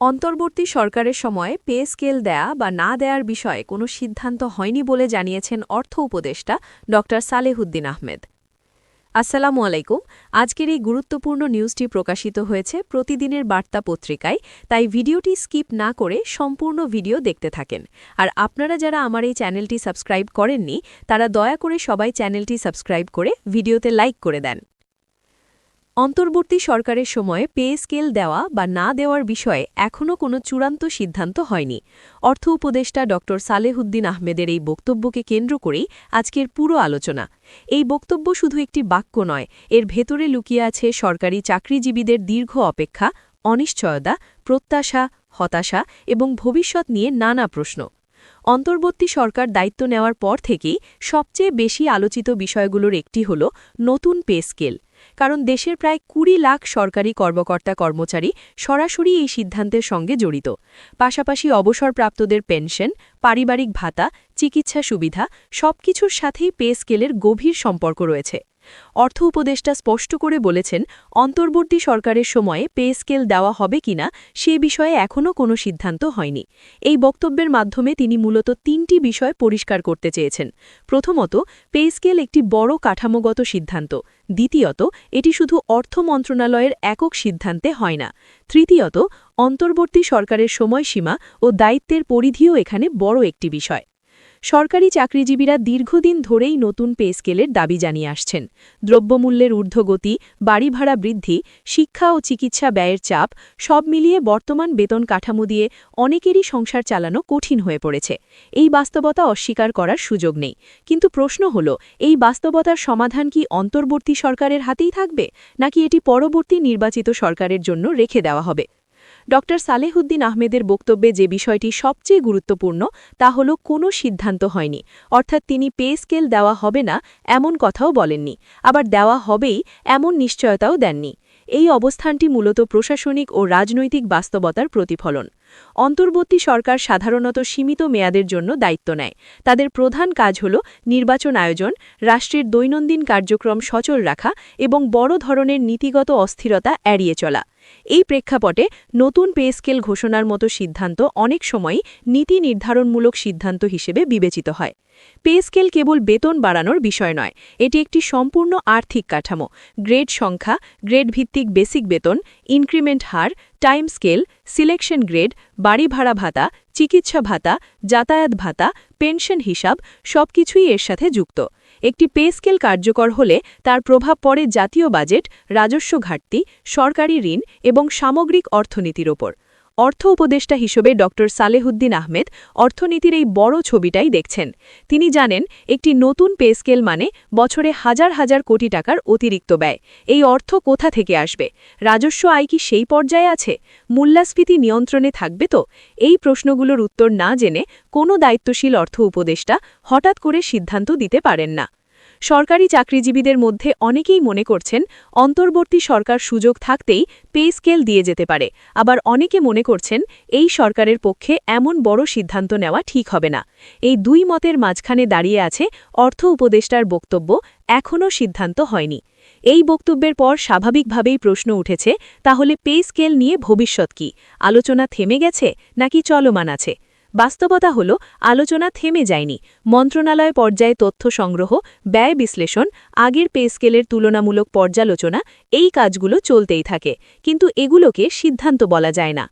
অন্তর্বর্তী সরকারের সময় পে স্কেল দেয়া বা না দেয়ার বিষয়ে কোনো সিদ্ধান্ত হয়নি বলে জানিয়েছেন অর্থ উপদেষ্টা ড. সালেহুদ্দিন আহমেদ। আসসালামু আলাইকুম। আজকের এই গুরুত্বপূর্ণ নিউজটি প্রকাশিত হয়েছে প্রতিদিনের বার্তা পত্রিকায়, তাই ভিডিওটি স্কিপ না করে সম্পূর্ণ ভিডিও দেখতে থাকেন। আর আপনারা যারা আমার এই চ্যানেলটি সাবস্ক্রাইব করেননি, তারা দয়া করে সবাই চ্যানেলটি সাবস্ক্রাইব করে ভিডিওতে লাইক করে দেন। অন্তর্বর্তী সরকারের সময়ে পে স্কেল দেওয়া বা না দেওয়ার বিষয়ে এখনও কোনো চূড়ান্ত সিদ্ধান্ত হয়নি। অর্থ উপদেষ্টা ড. সালেহুদ্দিন আহমেদের এই বক্তব্যকে কেন্দ্র করেই আজকের পুরো আলোচনা। এই বক্তব্য শুধু একটি বাক্য নয়, এর ভেতরে লুকিয়ে আছে সরকারি চাকরিজীবীদের দীর্ঘ অপেক্ষা, অনিশ্চয়তা, প্রত্যাশা, হতাশা এবং ভবিষ্যৎ নিয়ে নানা প্রশ্ন। অন্তর্বর্তী সরকার দায়িত্ব নেওয়ার পর থেকেই সবচেয়ে বেশি আলোচিত বিষয়গুলোর একটি হল নতুন পে স্কেল। কারণ দেশের প্রায় কুড়ি লাখ সরকারি কর্মকর্তা কর্মচারী সরাসরি এই সিদ্ধান্তের সঙ্গে জড়িত। পাশাপাশি অবসরপ্রাপ্তদের পেনশন, পারিবারিক ভাতা, চিকিৎসা সুবিধা সবকিছুর সাথেই পে স্কেলের গভীর সম্পর্ক রয়েছে। অর্থ উপদেষ্টা স্পষ্ট করে বলেছেন, অন্তর্বর্তী সরকারের সময়ে পে স্কেল দেওয়া হবে কিনা সে বিষয়ে এখনও কোনো সিদ্ধান্ত হয়নি। এই বক্তব্যের মাধ্যমে তিনি মূলত তিনটি বিষয় পরিষ্কার করতে চেয়েছেন। প্রথমত, পে স্কেল একটি বড় কাঠামোগত সিদ্ধান্ত। দ্বিতীয়ত, এটি শুধু অর্থ মন্ত্রণালয়ের একক সিদ্ধান্তে হয় না। তৃতীয়ত, অন্তর্বর্তী সরকারের সময়সীমা ও দায়িত্বের পরিধিও এখানে বড় একটি বিষয়। সরকারি চাকরিজীবীরা দীর্ঘদিন ধরেই নতুন পে স্কেলের দাবি জানিয়ে আসছেন। দ্রব্যমূল্যের ঊর্ধ্বগতি বাড়ি ভাড়া বৃদ্ধি, শিক্ষা ও চিকিৎসা ব্যয়ের চাপ, সব মিলিয়ে বর্তমান বেতন কাঠামো দিয়ে অনেকেরই সংসার চালানো কঠিন হয়ে পড়েছে। এই বাস্তবতা অস্বীকার করার সুযোগ নেই। কিন্তু প্রশ্ন হল, এই বাস্তবতার সমাধান কি অন্তর্বর্তী সরকারের হাতেই থাকবে? নাকি এটি পরবর্তী নির্বাচিত সরকারের জন্য রেখে দেওয়া হবে? ড. সালেহুদ্দিন আহমেদের বক্তব্যে যে বিষয়টি সবচেয়ে গুরুত্বপূর্ণ, তা হল কোনো সিদ্ধান্ত হয়নি। অর্থাৎ তিনি পে স্কেল দেওয়া হবে না এমন কথাও বলেননি। আবার দেওয়া হবেই এমন নিশ্চয়তাও দেননি। এই অবস্থানটি মূলত প্রশাসনিক ও রাজনৈতিক বাস্তবতার প্রতিফলন। অন্তর্বর্তী সরকার সাধারণত সীমিত মেয়াদের জন্য দায়িত্ব নেয়। তাদের প্রধান কাজ হল নির্বাচন আয়োজন, রাষ্ট্রের দৈনন্দিন কার্যক্রম সচল রাখা এবং বড় ধরনের নীতিগত অস্থিরতা এড়িয়ে চলা। এই প্রেক্ষাপটে নতুন পে স্কেল ঘোষণার মতো সিদ্ধান্ত অনেক সময়ই নীতি নির্ধারণমূলক সিদ্ধান্ত হিসেবে বিবেচিত হয়। পে স্কেল কেবল বেতন বাড়ানোর বিষয় নয়, এটি একটি সম্পূর্ণ আর্থিক কাঠামো। গ্রেড সংখ্যা, গ্রেড ভিত্তিক বেসিক বেতন, ইনক্রিমেন্ট হার টাইম স্কেল সিলেকশন গ্রেড বাড়ি ভাড়া ভাতা, চিকিৎসা ভাতা, যাতায়াত ভাতা পেনশন হিসাব, সবকিছুই এর সাথে যুক্ত। একটি পে স্কেল কার্যকর হলে তার প্রভাব পড়ে জাতীয় বাজেট রাজস্ব ঘাটতি, সরকারি ঋণ এবং সামগ্রিক অর্থনীতির ওপর। অর্থ উপদেষ্টা হিসেবে ড. সালেহুদ্দিন আহমেদ অর্থনীতির এই বড় ছবিটাই দেখছেন। তিনি জানেন, একটি নতুন পে স্কেল মানে বছরে হাজার হাজার কোটি টাকার অতিরিক্ত ব্যয়। এই অর্থ কোথা থেকে আসবে? রাজস্ব আয় কি সেই পর্যায়ে আছে? মূল্যাস্ফীতি নিয়ন্ত্রণে থাকবে তো? এই প্রশ্নগুলোর উত্তর না জেনে কোনো দায়িত্বশীল অর্থ উপদেষ্টা হঠাৎ করে সিদ্ধান্ত দিতে পারেন না। সরকারি চাকরিজীবীদের মধ্যে অনেকেই মনে করছেন অন্তর্বর্তী সরকার সুযোগ থাকতেই পে স্কেল দিয়ে যেতে পারে। আবার অনেকে মনে করছেন এই সরকারের পক্ষে এমন বড় সিদ্ধান্ত নেওয়া ঠিক হবে না। এই দুই মতের মাঝখানে দাঁড়িয়ে আছে অর্থ উপদেষ্টার বক্তব্য, এখনও সিদ্ধান্ত হয়নি। এই বক্তব্যের পর স্বাভাবিকভাবেই প্রশ্ন উঠেছে, তাহলে পে স্কেল নিয়ে ভবিষ্যৎ কি? আলোচনা থেমে গেছে নাকি চলমান আছে? বাস্তবতা হল, আলোচনা থেমে যায়নি। মন্ত্রণালয় পর্যায়ে তথ্য সংগ্রহ, ব্যয় বিশ্লেষণ, আগের পে স্কেলের তুলনামূলক পর্যালোচনা, এই কাজগুলো চলতেই থাকে। কিন্তু এগুলোকে সিদ্ধান্ত বলা যায় না।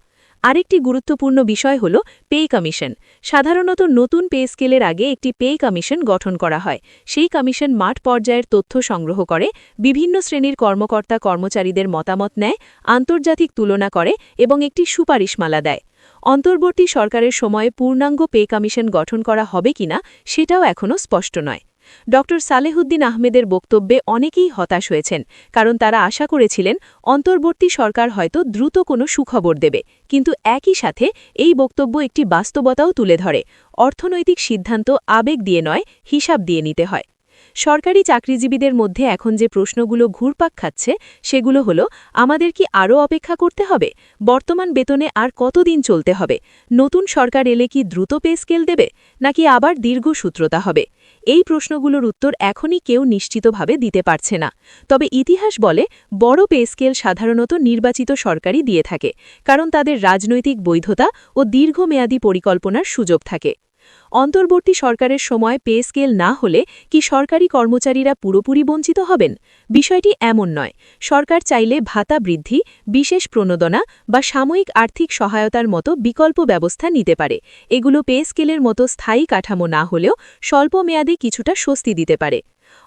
আরেকটি গুরুত্বপূর্ণ বিষয় হল পে কমিশন। সাধারণত নতুন পে স্কেলের আগে একটি পে কমিশন গঠন করা হয়। সেই কমিশন মাঠ পর্যায়ের তথ্য সংগ্রহ করে, বিভিন্ন শ্রেণির কর্মকর্তা কর্মচারীদের মতামত নেয়, আন্তর্জাতিক তুলনা করে এবং একটি সুপারিশমালা দেয়। অন্তর্বর্তী সরকারের সময়ে পূর্ণাঙ্গ পে কমিশন গঠন করা হবে কিনা সেটাও এখনও স্পষ্ট নয়। ড. সালেহুদ্দিন আহমেদের বক্তব্যে অনেকেই হতাশ হয়েছেন, কারণ তারা আশা করেছিলেন অন্তর্বর্তী সরকার হয়তো দ্রুত কোনো সুখবর দেবে, কিন্তু একই সাথে এই বক্তব্য একটি বাস্তবতাও তুলে ধরে। অর্থনৈতিক সিদ্ধান্ত আবেগ দিয়ে নয়, হিসাব দিয়ে নিতে হয়। সরকারি চাকরিজীবীদের মধ্যে এখন যে প্রশ্নগুলো ঘুরপাক খাচ্ছে, সেগুলো হল, আমাদের কি আরও অপেক্ষা করতে হবে? বর্তমান বেতনে আর কতদিন চলতে হবে? নতুন সরকার এলে কি দ্রুত পে স্কেল দেবে? নাকি আবার দীর্ঘ সূত্রতা হবে? এই প্রশ্নগুলোর উত্তর এখনই কেউ নিশ্চিতভাবে দিতে পারছে না। তবে ইতিহাস বলে, বড় পে স্কেল সাধারণত নির্বাচিত সরকারই দিয়ে থাকে, কারণ তাদের রাজনৈতিক বৈধতা ও দীর্ঘমেয়াদী পরিকল্পনার সুযোগ থাকে। অন্তর্বর্তী সরকারের সময় পে স্কেল না হলে কি সরকারি কর্মচারীরা পুরোপুরি বঞ্চিত হবেন? বিষয়টি এমন নয়। সরকার চাইলে ভাতা বৃদ্ধি, বিশেষ প্রণোদনা বা সাময়িক আর্থিক সহায়তার মতো বিকল্প ব্যবস্থা নিতে পারে। এগুলো পে স্কেলের মতো স্থায়ী কাঠামো না হলেও স্বল্প মেয়াদে কিছুটা স্বস্তি দিতে পারে।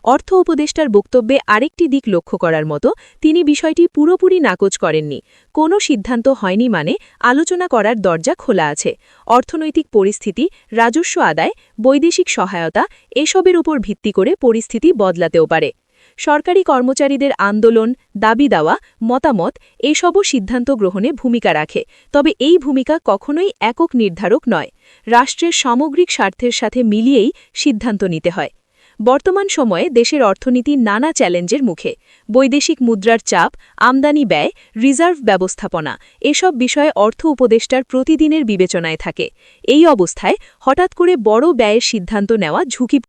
অর্থ উপদেষ্টার বক্তব্যে আরেকটি দিক লক্ষ্য করার মতো তিনি বিষয়টি পুরোপুরি নাকচ করেননি। কোনো সিদ্ধান্ত হয়নি মানে আলোচনা করার দরজা খোলা আছে। অর্থনৈতিক পরিস্থিতি, রাজস্ব আদায়, বৈদেশিক সহায়তা এসবের উপর ভিত্তি করে পরিস্থিতি বদলাতেও পারে। সরকারি কর্মচারীদের আন্দোলন, দাবি দেওয়া, মতামত এসবও সিদ্ধান্ত গ্রহণে ভূমিকা রাখে। তবে এই ভূমিকা কখনোই একক নির্ধারক নয়। রাষ্ট্রের সামগ্রিক স্বার্থের সাথে মিলিয়েই সিদ্ধান্ত নিতে হয়। বর্তমান সময়ে দেশের অর্থনীতি নানা চ্যালেঞ্জের মুখে। বৈদেশিক মুদ্রার চাপ, আমদানি ব্যয়, রিজার্ভ ব্যবস্থাপনা, এসব বিষয়ে অর্থ উপদেষ্টার প্রতিদিনের বিবেচনায় থাকে। এই অবস্থায় হঠাৎ করে বড় ব্যয়ের সিদ্ধান্ত নেওয়া ঝুঁকি